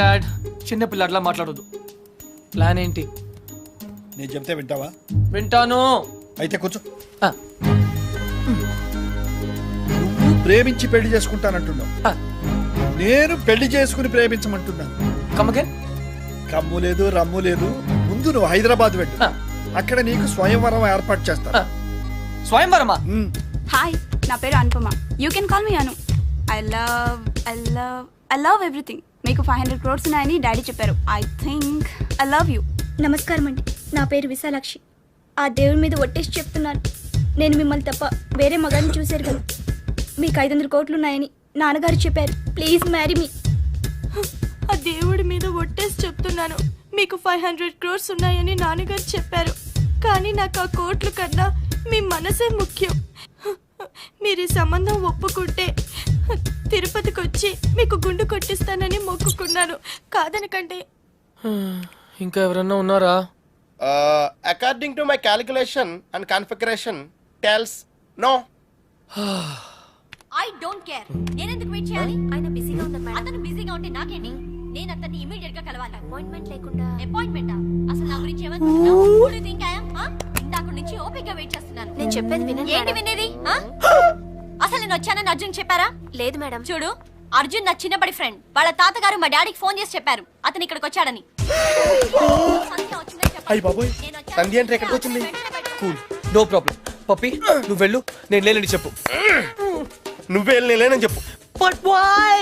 Dad చిన్న పిల్లట్లా మాట్లాడొద్దు. Plan ఏంటి? నేను చెప్తే వింటావా? వింటాను. అయితే కూర్చో. ఆ, నువ్వు ప్రేమించి పెళ్ళి చేసుకుంటానంటున్నావు. ఆ, నేను పెళ్ళి చేసుకుని ప్రేమించమంటున్నాను. Come again? కమ్ము లేదు రమ్ము లేదు. ముందు నువ్వు హైదరాబాద్ వెళ్ళు. ఆ, అక్కడ నీకు స్వయంవరం ఏర్పాటు చేస్తా. ఆ. స్వయంవరమా? హాయ్ నా పేరు Anupama. You can call me Anu I love I love I love everything మీకు ఫైవ్ హండ్రెడ్ క్రోర్స్ ఉన్నాయని డాడీ చెప్పారు. I think I love you నమస్కారం అండి. నా పేరు విశాలాక్షి. ఆ దేవుడి మీద ఒట్టేసి చెప్తున్నాను. నేను మిమ్మల్ని తప్ప వేరే మగాన్ని చూశారు కదా. మీకు ఐదు వందల కోట్లు ఉన్నాయని నాన్నగారు చెప్పారు. ప్లీజ్ మ్యారీ మీ ఆ దేవుడి మీద ఒట్టేసి చెప్తున్నాను. మీకు ఫైవ్ హండ్రెడ్ క్రోర్స్ ఉన్నాయని నాన్నగారు చెప్పారు. కానీ నాకు ఆ కోట్లు కన్నా మీ మనసే ముఖ్యం. మీరు ఈ సంబంధం ఒప్పుకుంటే తిరుపతికి వచ్చి మీకు గుండు కొట్టిస్తానని మొక్కుకున్నాను. కాదనకండి. ఇంకా ఎవరన్నా ఉన్నారా? according to my calculation and configuration tells no. I don't care నేను ఎందుకు వెయిట్ చేయాలి? ఆయన బిజీగా ఉన్నారు మేడం. అతను బిజీగా ఉంటే నాకేంటి? నేను అతన్ని ఇమీడియట్గా కలవాలి. అపాయింట్మెంట్ లేకుండా. అపాయింట్మెంట్ అసలు నా గురించి ఏమనుకుంటున్నావు? థింక్ ఐ ఇందాక నుంచి ఓపిక వెయిట్ చేస్తున్నాను. నేను చెప్పేది వినండి ఏంటి వినేది? ఆ? అసలు నేను వచ్చానని అర్జున్ చెప్పారా? లేదు మేడం. చూడు అర్జున్ నా చిన్నప్పటి ఫ్రెండ్ వాళ్ళ తాతగారు మా డాడీకి ఫోన్ చేసి చెప్పారు. అతను ఇక్కడికి వచ్చాడని. సంధ్య వచ్చిందని చెప్పాలి. అయ్య బాబోయ్ నేను వచ్చాను. సంధ్య అంటే ఎక్కడికి వచ్చింది? వెంటనే బయటకు కూల్. నో ప్రాబ్లం పప్పి నువ్వు వెళ్ళు. నేను లేనని చెప్పు. నువ్వే వెళ్ళి లేనని చెప్పు. బట్ వై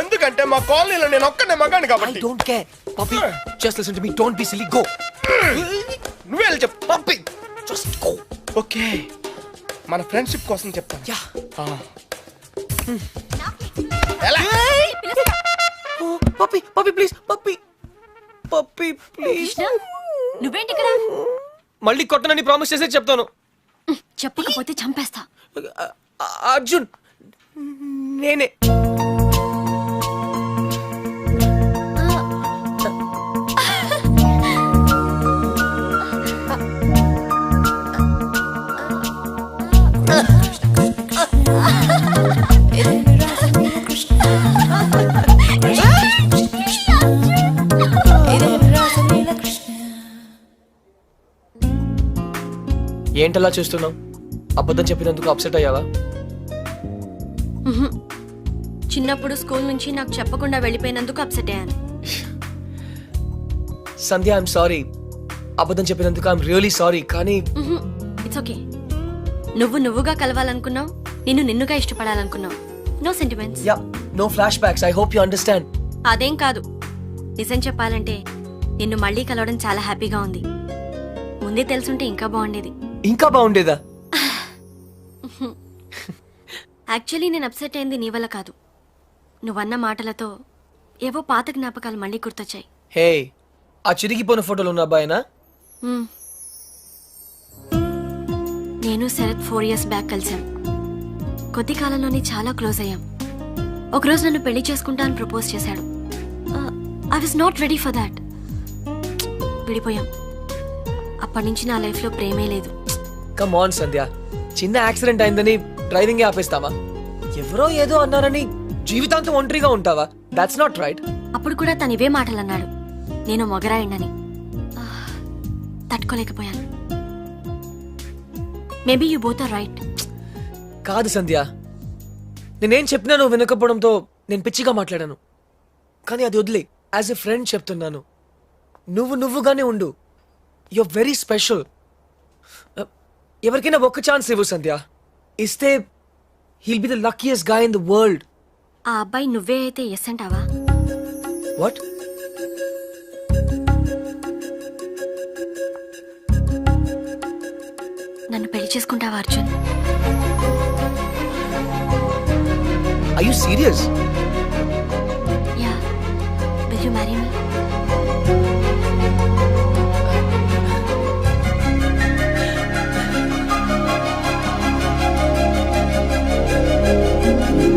ఎందుకంటే మా కాలనీలో నేను ఒక్కనే మగాను ఐ కాబట్టి don't care Pappi just listen to me don't be silly go నువ్వే వెళ్ళి చెప్పు. జస్ట్ గో ఓకే మన ఫ్రెండ్షిప్ కోసం చెప్తాను. Yeah. Pappi Pappi please Pappi. Pappi please. Krishna నువ్వేంటి ఇక్కడ? మళ్ళీ కొట్టనని ప్రామిస్ చేసే చెప్తాను. చెప్పకపోతే చంపేస్తా. అర్జున్ నేనే. ఏంటలా చూస్తున్నావు? అబద్ధం చెప్పినందుకు అప్సెట్ అయ్యావా? చిన్నప్పుడు స్కూల్ నుంచి నాకు చెప్పకుండా వెళ్ళిపోయినందుకు అప్సెట్ అయ్యాను. సంధ్య ఐఎమ్ సారీ అబద్ధం చెప్పినందుకు ఐఎమ్ రియలీ సారీ కానీ ఇట్స్ ఓకే నువ్వు నువ్వుగా కలవాలనుకున్నావు? నిన్ను నిన్నుగా ఇష్టపడాలనుకున్నావు. No sentiments yeah no flashbacks I hope you understand అదేం కాదు. నిజం చెప్పాలంటే నిన్ను మళ్ళీ కలవడం చాలా హ్యాపీగా ఉంది. ముందే తెలుసుంటే ఇంకా బాగుండేది. ఇంకా బాగుండేదా? యాక్చువల్లీ నేను అప్సెట్ అయింది నీ వల్ల కాదు. నువ్వన్న మాటలతో ఏవో పాత జ్ఞాపకాలు మళ్ళీ గుర్తొచ్చాయి. హే ఆ చిరిగిపోయిన ఫోటోలు ఉన్న అబ్బాయినా? మ్మ్. నేను శరత్ ఫోర్ ఇయర్స్ బ్యాక్ కలిసాం కొద్ది కాలంలోనే చాలా క్లోజ్ అయ్యాం. ఒకరోజు నన్ను పెళ్ళి చేసుకుంటా అని ప్రపోజ్ చేశాడు. I was not ready for that విడిపోయాం. అప్పటి నుంచి నా లైఫ్లో ప్రేమే లేదు. Come on Sandhya. చిన్న యాక్సిడెంట్ అయిందని డ్రైవింగ్ ఆపేస్తావా ఎవరో ఏదో అన్నారని జీవితాంతం ఒంటరిగా ఉంటావా? దాట్స్ నాట్ రైట్ అప్పుడు కూడా తను ఇవే మాటలు అన్నాడు నేను మొగరాయండని తట్టుకోలేకపోయాను. Maybe you both are right కాదు సంధ్య. నేనేం చెప్పినా నువ్వు వినకపోవడంతో నేను పిచ్చిగా మాట్లాడాను. కానీ అది వదిలే. యాజ్ ఎ ఫ్రెండ్ చెప్తున్నాను. నువ్వు నువ్వుగానే ఉండు. యు వెరీ స్పెషల్ ఎవరికైనా ఒక్క ఛాన్స్ ఇవ్వు సంధ్య. ఇస్తే he'll be the luckiest guy in the world ఆ అబ్బాయి నువ్వే అయితే ఎస్ అంటావా? వాట్ నన్ను పెళ్ళి చేసుకుంటావా Arjun? I you serious yeah. Will you marry me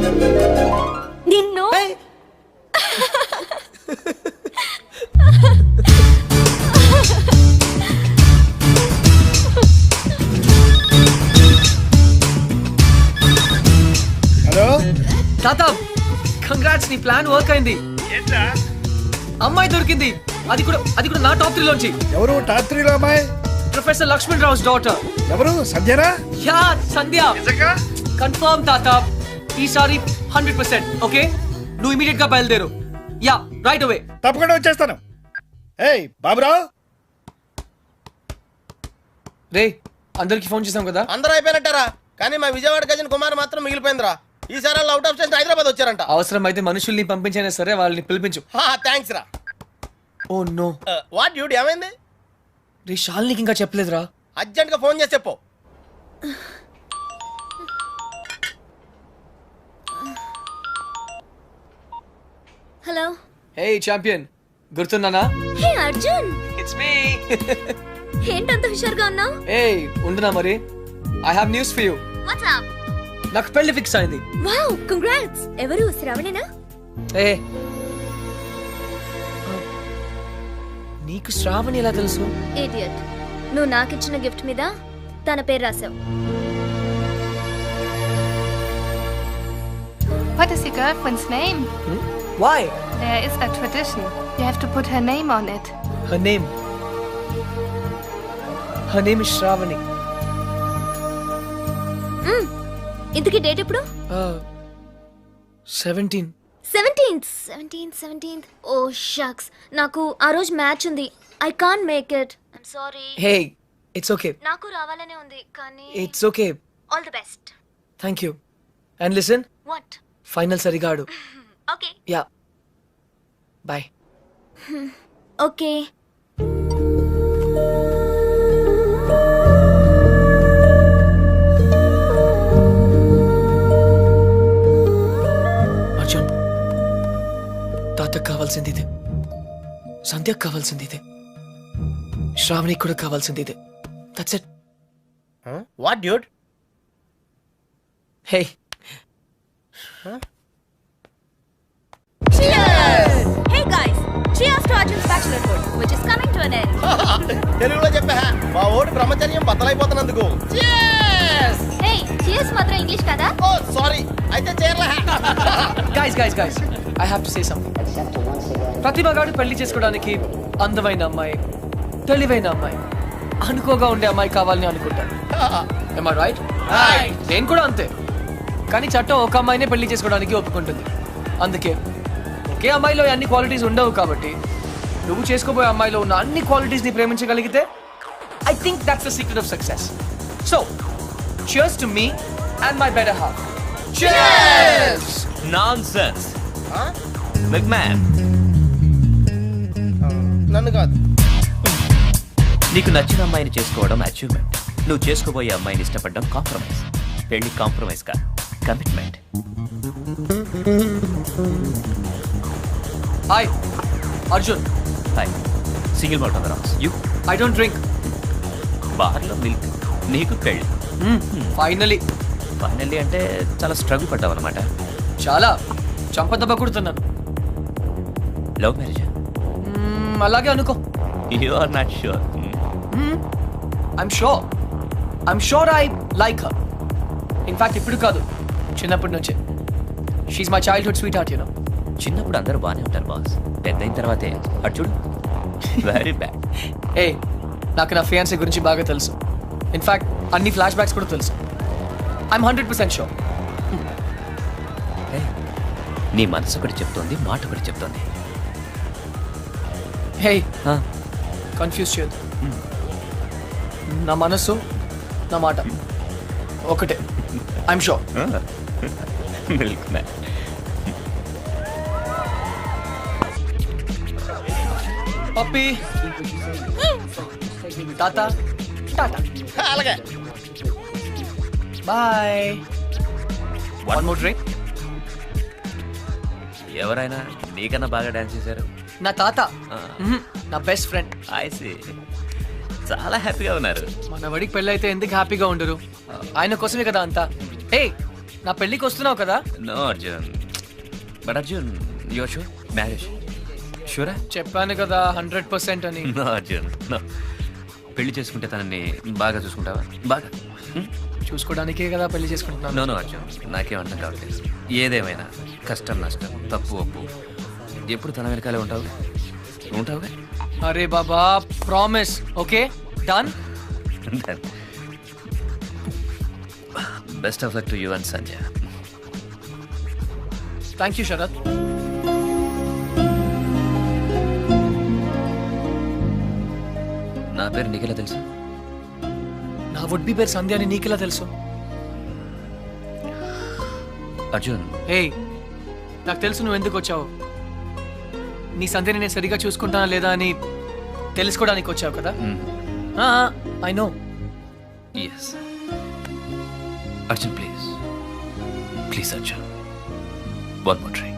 నిన్ను నీ ప్లాన్ వర్క్ అయింది. అమ్మాయి దొరికింది. అది కూడా అది కూడా నా టాప్ త్రీ లోంచి. ఎవరు? టాత్రిలో అమ్మాయి? ప్రొఫెసర్ లక్ష్మణ్ రావు డాటర్ ఎవరు? సంధ్యనా? యా సంధ్య. కన్ఫర్మ్ తాత. ఈసారి హండ్రెడ్ పర్సెంట్ ఓకే నువ్వు ఇమీడియట్గా బయలుదేరు. యా రైట్ అవే తప్పకుండా వచ్చేస్తాను. ఏయ్ బాబురావు. రే అందరికి ఫోన్ చేసాం కదా? అందరూ అయిపోయినట్టారా? కానీ మా విజయవాడ గజన్ కుమార్ మాత్రం మిగిలిపోయిందిరా. ఈసారి వాళ్ళు అవుట్ ఆఫ్ స్టేషన్ హైదరాబాద్ వచ్చారంట. అవసరం అయితే మనుషుల్ని పంపించైనా సరే వాళ్ళని పిలిపించు. థ్యాంక్స్ రా. ఓ నో వాట్ డ్యూటీ ఏమైంది? రే షాల్నికి ఇంకా చెప్పలేదురా. అర్జెంట్గా ఫోన్ చేసి చెప్పు. హలో హే ఛాంపియన్ గుర్తున్నానా? హే అర్జున్ ఇట్స్ మీ ఏంటంత హుషారుగా ఉన్నావు? ఏ ఉండునా మరి? I have news for you what's up నాకు పెళ్ళి ఫిక్స్ అయింది. వావ్ కంగ్రాట్స్ ఎవరు? శ్రావణేనా? ఏ. నీకు శ్రావణి ఎలా తెలుసు? ఇడియట్ నువ్వు నాకిచ్చిన గిఫ్ట్ మీద తన పేరు రాసావు. What is your girlfriend's name? Why There is a tradition. You have to put her name on it. Her name her name is Shravani ఇంతకీ డేట్ ఎప్పుడు? Seventeen. Seventeenth. Seventeenth seventeenth. Oh shucks. నాకు ఆ రోజు match ఉంది. I can make it. Sorry. Hey it's okay. నాకు రావాలనే ఉంది కానీ it's okay. All the best. Thank you. And listen? What? Final సరిగా ఆడు ఓకే. యా. బాయ్. ఓకే. కావాల్సింది ఇదే సంధ్యకు కావాల్సింది ఇదే శ్రావణికి కూడా కావాల్సింది ఇదే that's it what dude hey hey guys cheers to Arjun's bachelor food which is coming to an end. తెలుగులో చెప్పా. మా ఓడి బ్రహ్మచర్యం బద్దలైపోతున్నందుకు. హే cheers మాత్రం ఇంగ్లీష్ కదా? ఓ సారీ అయితే చేరలే. Guys guys guys I have to say something Pratibha గారు పెళ్ళి చేసుకోవడానికి అందమైన అమ్మాయి తెలివైన అమ్మాయి అనుకోగా ఉండే అమ్మాయి కావాలని అనుకుంటాను Am I right? నేను కూడా అంతే. కానీ చట్టం ఒక అమ్మాయినే పెళ్ళి చేసుకోవడానికి ఒప్పుకుంటుంది. అందుకే ఒకే అమ్మాయిలో అన్ని క్వాలిటీస్ ఉండవు కాబట్టి నువ్వు చేసుకోబోయే అమ్మాయిలో ఉన్న అన్ని క్వాలిటీస్ని ప్రేమించగలిగితే I think that's the secret of success so cheers to me and my better half cheers nonsense big man నన్ను కాదు. నీకు నచ్చిన అమ్మాయిని చేసుకోవడం అచీవ్మెంట్ నువ్వు చేసుకోబోయే అమ్మాయిని ఇష్టపడడం కాంప్రమైజ్ పెళ్ళి కాంప్రమైజ్ కా commitment hi Arjun hi single malt on rocks you I don't drink బార్లో మిల్క్ నీకు పెళ్ళి ఫైనలీ ఫైనల్లీ అంటే చాలా స్ట్రగుల్ పడ్డావు అనమాట చాలా. చంపదెబ్బ కొడుతున్నాను. లవ్ మ్యారేజ్ అలాగే అనుకో. You are not sure I'm sure I'm sure I like her in fact ఇప్పుడు కాదు. చిన్నప్పటి నుంచే. She my childhood sweetheart you know చిన్నప్పుడు అందరూ బాగానే ఉంటారు బాస్ పెద్ద అయిన తర్వాతే. అటు చూడు. వెరీ బ్యాడ్ ఏ నాకు నా ఫియాన్సీ గురించి బాగా తెలుసు. ఇన్ఫాక్ట్ అన్ని ఫ్లాష్ బ్యాక్స్ కూడా తెలుసు. ఐఎమ్ హండ్రెడ్ పర్సెంట్ షోర్ నీ మనసు ఒకటి చెప్తోంది మాట ఒకటి చెప్తోంది. హే? కన్ఫ్యూజ్ చేయొద్దు. నా మనస్సు నా మాట ఒకటే. ఐఎమ్ షోర్ మిల్క్ మ్యాన్ పప్పి తాత టాటా అలాగే. బాయ్ వన్ మోర్ డ్రింక్ ఎవరైనా నీకన్నా బాగా డాన్స్ చేశారు? నా తాత. మ్మ్. నా బెస్ట్ ఫ్రెండ్. ఐసి చాలా హ్యాపీగా ఉన్నారు. మన వడికి పెళ్ళి అయితే ఎందుకు హ్యాపీగా ఉండరు? ఆయన కోసమే కదా అంతా. ఏ నా పెళ్ళికి వస్తున్నావు కదా? No Arjun. But Arjun your sure? Marriage. షూరా? చెప్పాను కదా హండ్రెడ్ పర్సెంట్ అని. No Arjun no. పెళ్ళి చేసుకుంటే తనని బాగా చూసుకుంటావా? బాగా. చూసుకోవడానికే కదా పెళ్ళి చేసుకుంటున్నాను. నో అర్జున్. నాకేం అర్థం కావట్లేదు. ఏదేమైనా కష్టం నష్టం తప్పు ఒప్పు. ఎప్పుడు తన వెనకాలే ఉంటావు? ఉంటావుగా? అరే బాబా promise. Okay? Done? Best of luck to you and Sanjay thank you Sharath. నా పేరు నీకెలా తెలుసు? నా వుడ్ బి పేరు సంధ్య అని నీకెలా తెలుసు? అర్జున్. హే నాకు తెలుసు నువ్వు ఎందుకు వచ్చావు. నీ సంధ్యని నేను సరిగా చూసుకుంటానా లేదా అని తెలుసుకోవడానికి వచ్చావు కదా? I know. Yes Arjun please. Please Arjun. One more try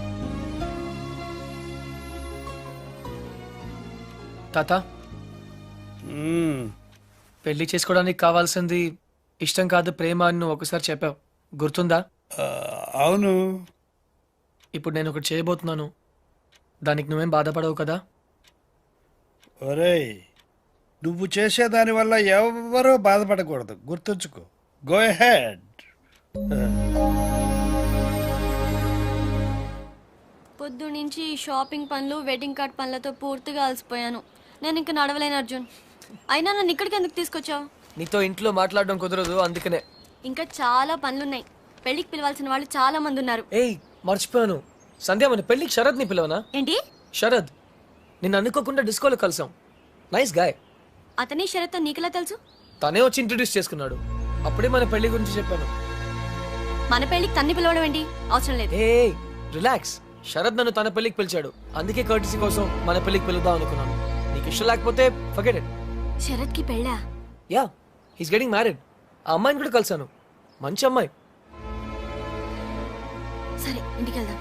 తాత. పెళ్ళి చేసుకోవడానికి కావాల్సింది ఇష్టం కాదు ప్రేమ అని నువ్వు ఒకసారి చెప్పావు. గుర్తుందా? అవును. ఇప్పుడు నేను ఒకటి చేయబోతున్నాను. దానికి నువ్వేం బాధపడవు కదా? ఒరేయ్ నువ్వు చేసేదాని వల్ల ఎవరూ బాధపడకూడదు. గుర్తుంచుకో. గో హెడ్ పొద్దు నుంచి ఈ షాపింగ్ పనులు వెడ్డింగ్ కార్డ్ పనులతో పూర్తిగా అలసిపోయాను. నేను ఇంక నడవలేను అర్జున్. అయినా నన్ను ఇక్కడికి ఎందుకు తీసుకొచ్చావు? నీతో ఇంట్లో మాట్లాడడం కుదరదు అందుకనే. ఇంకా చాలా పనులున్నాయి. పెళ్ళికి పిలవాల్సిన వాళ్ళు చాలా మంది ఉన్నారు. ఏయ్ మర్చిపోయాను. సంధ్య మన పెళ్ళికి శరద్ని పిలవనా? ఏంటి? శరద్ నిన్ను అనుకోకుండా డిస్కోలో కలిసాం. నైస్ గాయ్ అతని షరత్ నీకెలా తెలుసు? తనే వచ్చి ఇంట్రడ్యూస్ చేసుకున్నాడు. అప్పుడే మన పెళ్ళి గురించి చెప్పాను. మన పెళ్ళికి తన్ని పిలవడం ఏంటి? అవసరం లేదు. ఏ రిలాక్స్ శరద్ నన్ను తన పెళ్ళికి పిలిచాడు. అందుకే కర్టీసీ కోసం మన పెళ్ళికి పిలుద్దాం అనుకున్నాను. నీకు ఇష్టం లేకపోతే ఫర్గెట్ ఇట్ శరత్కి పెళ్ళా? యా హీస్ గెటింగ్ మ్యారీడ్ ఆ అమ్మాయిని కూడా కలిసాను మంచి అమ్మాయి. సరే ఇంటికి వెళ్దాం?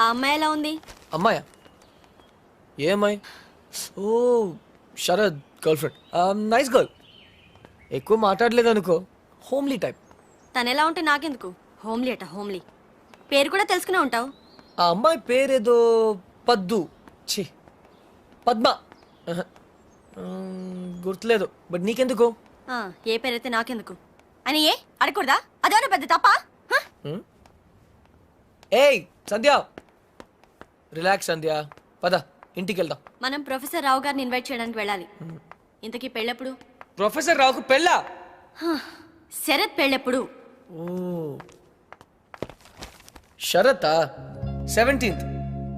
ఆ అమ్మాయి ఎలా ఉంది? అమ్మాయా? ఏ అమ్మాయి? ఓ Sharad girlfriend nice girl. ఎక్కువ మాట్లాడలేదు అనుకో హోమ్లీ టైప్. తను ఎలా ఉంటే నాకెందుకు? హోమ్లీ అట హోమ్లీ. పేరు కూడా తెలుసుకునే ఉంటావు. ఆ అమ్మాయి పేరేదో పద్దు. ఛీ. పద్మ. గుర్తులేదు. బట్ నీకెందుకు? ఏ పేరైతే నాకెందుకు? అని ఏ? అడగకూడదా? అదేమన్నా పెద్ద తప్ప? ఏయ్ సంధ్య! రిలాక్స్ సంధ్య. పద ఇంటికి వెళ్దాం మనం ప్రొఫెసర్ రావు గారిని ఇన్వైట్ చేయడానికి వెళ్ళాలి. ఇంతకీ పెళ్ళెప్పుడు? ప్రొఫెసర్ రావుకు పెళ్ళా? శరత్ పెళ్ళెప్పుడు? శరత్? సెవెంటీన్త్.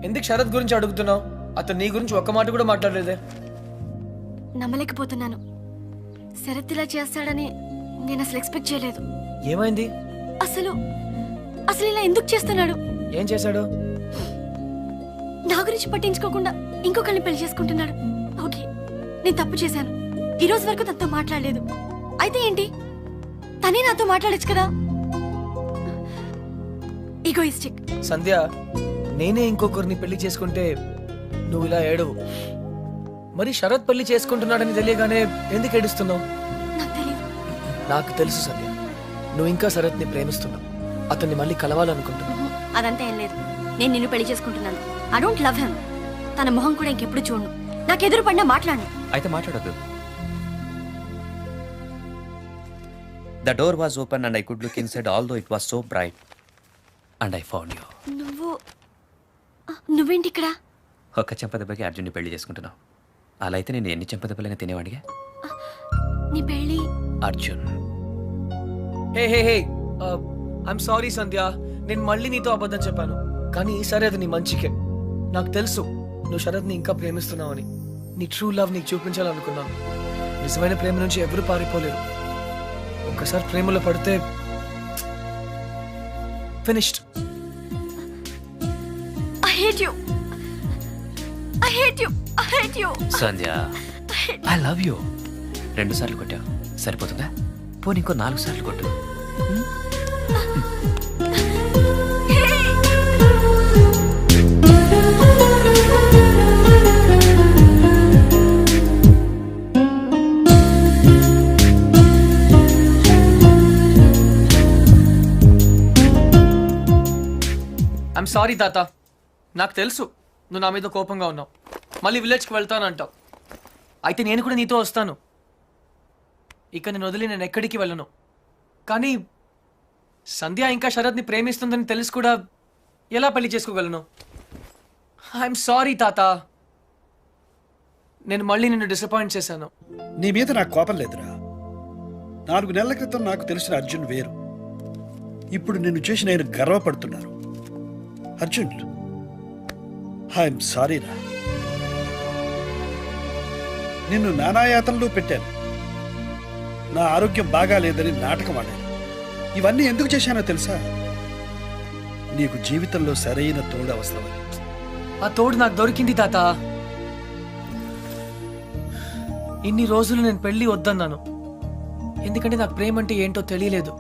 ఎందుకు శరత్ గురించి అడుగుతున్నావు? అతను నీ గురించి ఒక్క మాట కూడా మాట్లాడలేదే. నమ్మలేకపోతున్నాను. శరత్ ఇలా చేస్తాడని నేను అసలు ఎక్స్పెక్ట్ చేయలేదు. ఏమైంది? అసలు అసలు ఇలా ఎందుకు చేస్తున్నాడు? ఏం చేశాడు? నా గురించి పట్టించుకోకుండా ఇంకొకరిని పెళ్ళి చేసుకుంటున్నాడు. ఓకే నేను తప్పు చేశాను. ఈ రోజు వరకు తనతో మాట్లాడలేదు. అయితే ఏంటి? తనే నాతో మాట్లాడచ్చు కదా? ఈగోయిస్టిక్ సంధ్య నేనే ఇంకొకరిని పెళ్ళి చేసుకుంటే నువ్వు ఇలా ఏడవు. మరి శరత్ పెళ్ళి చేసుకుంటున్నాడని తెలియగానే ఎందుకు ఏడుస్తున్నావు? నాకు తెలియదు నాకు తెలుసు సంధ్య నువ్వు ఇంకా శరత్ని ప్రేమిస్తున్నావు. అతన్ని మళ్ళీ కలవాలనుకుంటున్నావు. అదంతా ఏం లేదు. నేను నిన్ను పెళ్ళి చేసుకుంటున్నాను. ఐ డోంట్ లవ్ హిమ్ తన మొహం కూడా ఇంకెప్పుడు చూడను. నాకు ఎదురు పడినా మాట్లాడను. అయితే మాట్లాడద్దు. The door was open and I could look inside although it was so bright and I found you నువ్వు నువ్వేంటి ఇక్కడ? ఒక్క చెంపదెబ్బకి అర్జున్ని పెళ్ళి చేసుకుంటున్నావు. అలా అయితే నేను ఎన్ని చెంపదెబ్బలైనా తినేవాడిగా? నీ పెళ్ళి? Arjun. Hey hey hey. I'm sorry Sandhya. నేను మళ్ళీ నీతో అబద్ధం చెప్పాను. కానీ ఈసారి అది నీ మంచికే. నాకు తెలుసు నువ్వు శరత్ని ఇంకా ప్రేమిస్తున్నావని. నీ ట్రూ లవ్ నీకు చూపించాలనుకున్నాను. నిజమైన ప్రేమ నుంచి ఎవరు పారిపోలేరు. ఒక్కసారి ప్రేమలో పడితే finished I hate you I hate you I hate you Sandhya I love you రెండు సార్లు కొట్టావు. సరిపోతుందా? పోనీ ఇంకో నాలుగు సార్లు కొట్టు. ఐఎమ్ సారీ తాత. నాకు తెలుసు. నువ్వు నా మీద కోపంగా ఉన్నావు. మళ్ళీ విలేజ్కి వెళ్తాను అంటావు అయితే నేను కూడా నీతో వస్తాను. ఇక నేను వదిలి నేను ఎక్కడికి వెళ్ళను. కానీ సంధ్య ఇంకా శరత్ని ప్రేమిస్తుందని తెలిసి కూడా ఎలా పెళ్ళి చేసుకోగలను? ఐఎమ్ సారీ తాత. నేను మళ్ళీ నిన్ను డిసప్పాయింట్ చేశాను. నీ మీద నాకు కోపం లేదురా. నాలుగు నెలల క్రితం నాకు తెలిసిన అర్జున్ వేరు. ఇప్పుడు నిన్ను చూసి నేను గర్వపడుతున్నాను అర్జున్ ఐఎమ్ సారీరా నిన్ను నానాయాతనలో పెట్టాను. నా ఆరోగ్యం బాగా లేదని నాటకం ఆడాను. ఇవన్నీ ఎందుకు చేశానో తెలుసా? నీకు జీవితంలో సరైన తోడు అవసరమని ఆ తోడు నాకు దొరికింది తాత. ఇన్ని రోజులు నేను పెళ్ళి వద్దన్నాను. ఎందుకంటే నాకు ప్రేమ అంటే ఏంటో తెలియలేదు.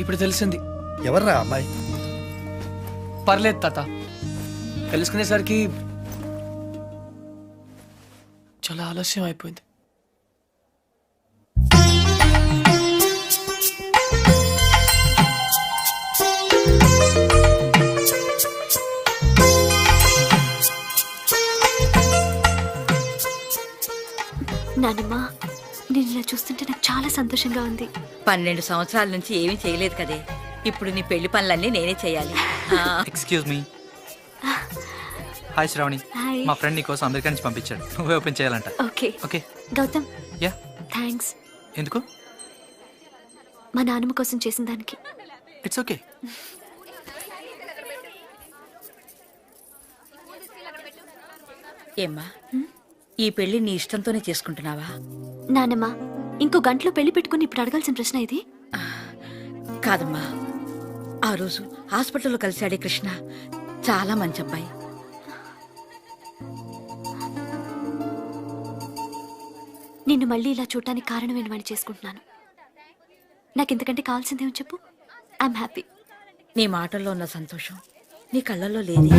ఇప్పుడు తెలిసింది. ఎవర్రా అమ్మాయి? పర్లేదు తాత. తెలుసుకునేసరికి చాలా ఆలస్యం అయిపోయింది. నానమ్మ నేను ఇలా చూస్తుంటే నాకు చాలా సంతోషంగా ఉంది. పన్నెండు సంవత్సరాల నుంచి ఏమీ చేయలేదు కదే. ఇప్పుడు నీ పెళ్ళి పనులన్నీ నేనే చేయాలి. Excuse me hi Shravani hi. మా ఫ్రెండ్ నీకోసం అమెరికా నుంచి పంపించాడు. నువ్వే ఓపెన్ చేయాలంట. Okay okay Gautam yeah thanks ఎందుకు? మా నాన్నమ్మ కోసం చేసిన దానికి. ఇట్స్ ఓకే ఏమ్మా? ఈ పెళ్ళి నీ ఇష్టంతోనే చేసుకుంటున్నావా? నానమ్మ ఇంకో గంటలో పెళ్ళి పెట్టుకుని ఇప్పుడు అడగాల్సిన ప్రశ్న ఇది? కాదమ్మా. ఆ రోజు హాస్పిటల్లో కలిశాడే కృష్ణ. చాలా మంచి అబ్బాయి నిన్ను మళ్ళీ ఇలా చూడటానికి కారణమైన వాడిని చేసుకుంటున్నాను? నాకు ఇంతకంటే కావాల్సిందేమో చెప్పు? ఐఎమ్ హ్యాపీ నీ మాటల్లో ఉన్న సంతోషం నీ కళ్ళల్లో లేదే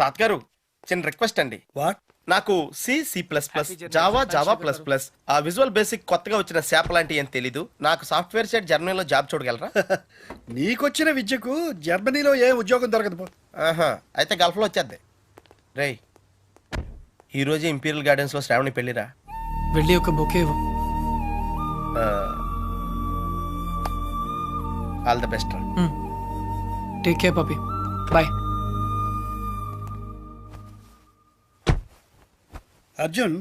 తాతగారు చిన్న రిక్వెస్ట్ అండి. వాట్ నాకు C C plus plus Java Java plus plus ఆ విజువల్ బేసిక్ కొత్తగా వచ్చిన శాప్ లాంటి ఏం తెలీదు. నాకు సాఫ్ట్వేర్ సైడ్ జర్మనీలో జాబ్ చూడగలరా? నీకొచ్చిన విద్యకు జర్మనీలో ఏ ఉద్యోగం దొరకదు పో. ఆహా అయితే గల్ఫ్లో వచ్చేద్ది. రేయ్ ఈరోజు ఇంపీరియల్ గార్డెన్స్లో శ్రావణి పెళ్ళిరా? వెళ్ళి ఒక bouquet all the best take care puppy bye Arjun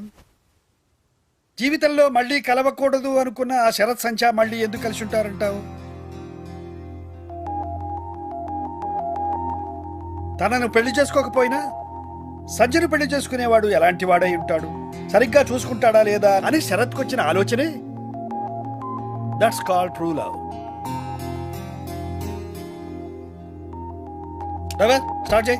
జీవితంలో మళ్ళీ కలవకూడదు అనుకున్న ఆ శరత్ సంచా మళ్ళీ ఎందుకు కలిసి ఉంటారంటావు? తనను పెళ్ళి చేసుకోకపోయినా సంజను పెళ్ళి చేసుకునేవాడు ఎలాంటి వాడై ఉంటాడు? సరిగ్గా చూసుకుంటాడా లేదా అని శరత్కు వచ్చిన ఆలోచనే? That's call true love start చేయి.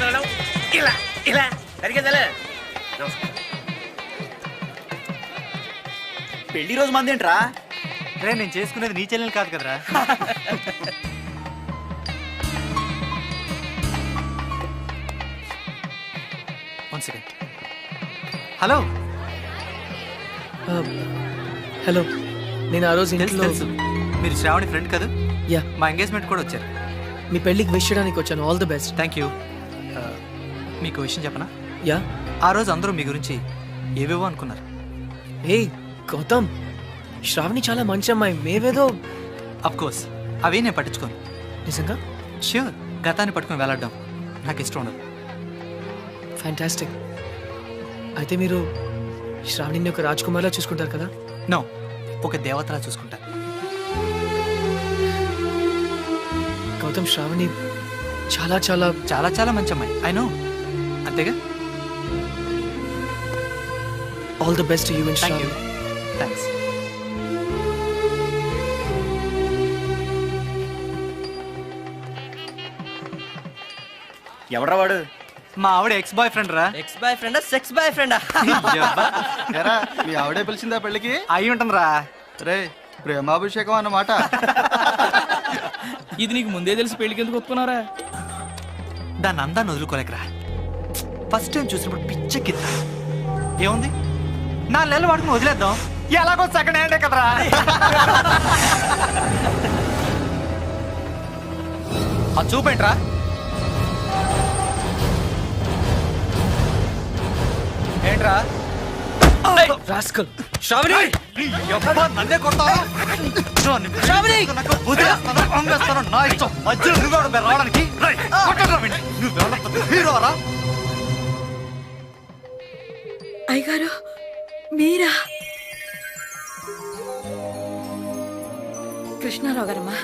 తినడం ఇలా ఇలా. సరిగ్గా పెళ్ళి రోజు మంది ఏంట్రా రే నేను చేసుకునేది నీ చెల్లెలు కాదు కదరా. One second hello. హలో. నేను ఆ రోజు ఇంట్లో తెలుసు. మీరు శ్రావణి ఫ్రెండ్ కదా? యా మా ఎంగేజ్మెంట్ కూడా వచ్చారు. మీ పెళ్ళికి విష్ చేయడానికి వచ్చాను. All the best thank you మీకు విషయం చెప్పనా? యా. ఆ రోజు అందరూ మీ గురించి ఏవేవో అనుకున్నారు. ఏ గౌతమ్ శ్రావణి చాలా మంచి అమ్మాయి. అఫ్ కోర్స్ అవి నేను పట్టించుకోను. నిజంగా? ష్యూర్ గతాన్ని పట్టుకుని వెళ్ళడం నాకు ఇష్టం ఉండదు. ఫ్యాంటాస్టిక్ అయితే మీరు శ్రావణిని ఒక రాజ్ కుమార్లా చూసుకుంటారు కదా? నో ఒక దేవతలా చూసుకుంటా. గౌతమ్ శ్రావణి చాలా చాలా చాలా చాలా మంచి అమ్మాయి. ఐ నో అంతేగా? All the best you and thank you thanks ఎవడ్రా వాడు? మా ఆవిడ ఎక్స్ బాయ్ ఫ్రెండ్ రా. ఎక్స్ బాయ్ ఫ్రెండా సెక్స్ బాయ్ ఫ్రెండా ఎరా మీ ఆవిడే పిలిచిందా పెళ్ళికి? అయి ఉంటుంది రా రే ప్రేమాభిషేకం అన్నమాట. ఇది నీకు ముందే తెలిసి పెళ్ళికి ఎందుకు ఒప్పుకున్నారా దాన్ని అందాన్ని వదులుకోలేకరా. ఫస్ట్ టైం చూసినప్పుడు పిచ్చెక్కింది ఏముంది నా నెలలు వాడుకుని వదిలేద్దాం ఎలాగో సెకండ్ హ్యాండే కదరా అది చూపేంట్రా ఏంట్రా రాస్కల్ శ్రావణి నన్నే కొడతావా? శ్రావణి! నాకు నా ఇష్టం. మధ్యలో నువ్వెవడు బే రావడానికి? హీరోరా? అయ్యగారు మీరా? కృష్ణారావు గారమ్మా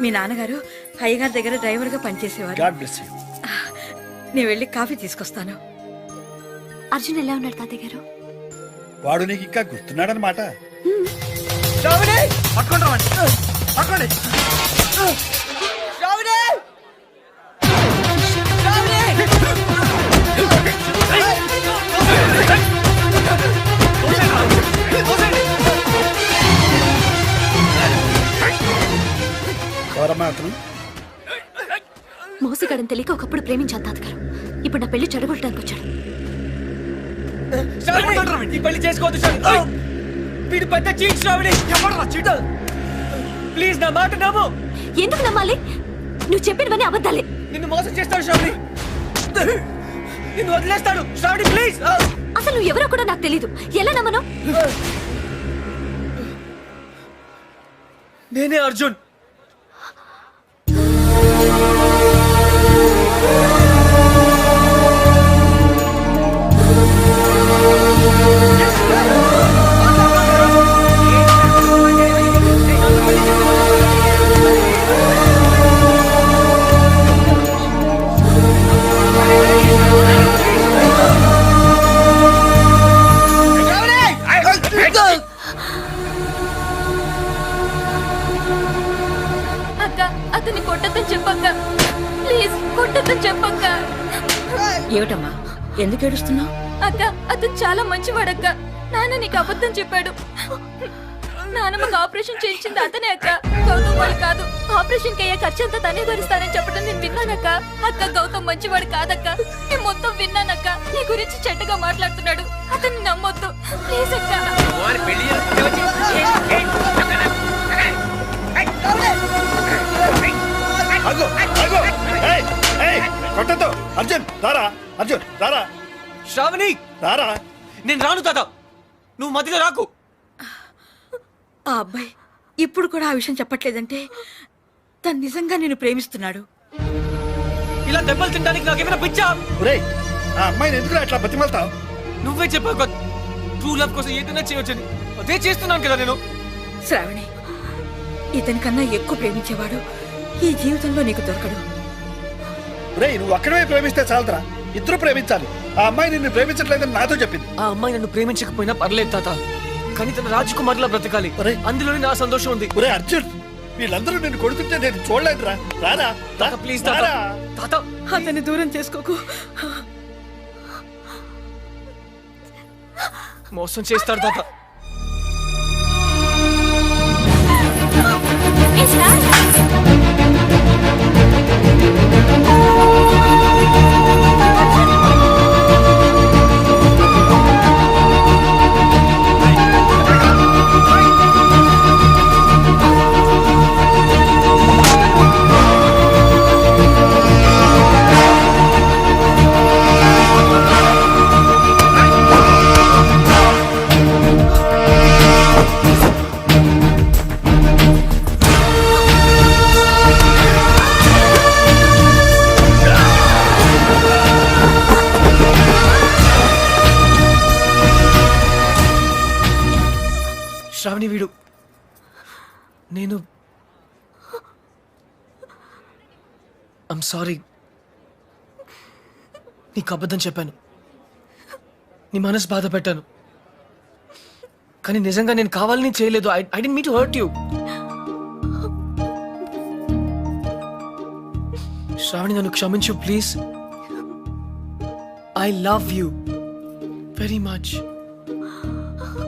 మీ నాన్నగారు అయ్యగారి దగ్గర డ్రైవర్గా పనిచేసేవారు. God bless you. నేను వెళ్ళి కాఫీ తీసుకొస్తాను. అర్జున్ ఎలా ఉన్నాడు తాతయ్య గారు? వాడు నీకు ఇంకా గుర్తున్నాడనమాట పట్టుకోండ్రా వాడిని. పట్టుకోండి. అతను మోసగాడని తెలియక ఒకప్పుడు ప్రేమించాను తాతగారు. ఇప్పుడు నా పెళ్ళి చెడగొట్టడానికి వచ్చాడు. శ్రావణి ఈ పెళ్ళి చేసుకోవద్దు వీడు పెద్ద చీట్ శ్రావణి ఎవడ్రా చీట? ప్లీజ్ నా మాట నమ్ము. ఎందుకు నమ్మాలి? నువ్వు చెప్పినవన్నీ అబద్ధాలే. నిన్ను మోసం చేస్తాడు శ్రావణి. నిన్ను వదిలేస్తాడు శ్రావణి ప్లీజ్. అసలు నువ్వు ఎవరో కూడా నాకు తెలీదు. ఎలా నమ్మను? నేనే అర్జున్. కొట్టద్దని చెప్పక్క. ప్లీజ్ కొట్టద్దని చెప్పక్క. ఏమిటమ్మా? ఎందుకు ఏడుస్తున్నావు? అక్క అతను చాలా మంచివాడక్క. నాన్న నీకు అబద్ధం చెప్పాడు. నాన్నమ్మకి ఆపరేషన్ చేయించింది అతనే అక్క. గౌతమ్ వాడు కాదు. ఆపరేషన్కి అయ్యే ఖర్చంతా తనే భరిస్తానని చెప్పడం నేను విన్నానక్క అక్క. గౌతమ్ మంచివాడు కాదక్క. నేను మొత్తం విన్నానక్క నీ గురించి చెడ్డగా మాట్లాడుతున్నాడు. అతన్ని నమ్మొద్దు. ప్లీజ్ అక్క. అగో అగో. ఏయ్ ఏయ్ కొట్టద్దు. అర్జున్ రారా అర్జున్ రారా. శ్రావణి! రారా. నేను రాను తాత. నువ్వు మధ్యలో రాకు. ఆ అబ్బాయి ఇప్పుడు కూడా ఆ విషయం చెప్పట్లేదంటే తను నిజంగా నేను ప్రేమిస్తున్నాడు. ఇలా దెబ్బలు తినడానికి నాకేమైనా పిచ్చా? ఒరేయ్ ఆ అమ్మాయిని ఎందుకు అట్లా బతిమలుతావు? నువ్వే చెప్పావు ట్రూ లవ్ కోసం ఏదైనా చేయొచ్చని. అదే చేస్తున్నాను కదా నేను. శ్రావణి ఇతని కన్నా ఎక్కువ ప్రేమించేవాడు ఈ జీవితంలో నీకు దొరకడు. ఒరేయ్ నువ్వు అక్కడే ప్రేమిస్తే చాలదురా. ఇద్దరు ప్రేమించాలి. ఆ అమ్మాయి నిన్ను ప్రేమించట్లేదని నాతో చెప్పింది. ఆ అమ్మాయి నన్ను ప్రేమించకపోయినా పర్లేదు తాత. కానీ తన రాజకుమార్లా బ్రతకాలి. ఒరేయ్. అందులోనే నా సంతోషం ఉంది. ఒరే అర్జున్ వీళ్ళందరూ నిన్ను కొడుతుంటే నేను చూడలేదురా. రారా తాత ప్లీజ్ తాత. రారా. తాత. అతన్ని దూరం చేసుకోకు. మోసం చేస్తాడు తాత. సారీ. నీకు అబద్ధం చెప్పాను. నీ మనసు బాధ పెట్టాను. కానీ నిజంగా నేను కావాలని చేయలేదు. I I didn't meant hurt you Shravani నన్ను క్షమించు please I love you very much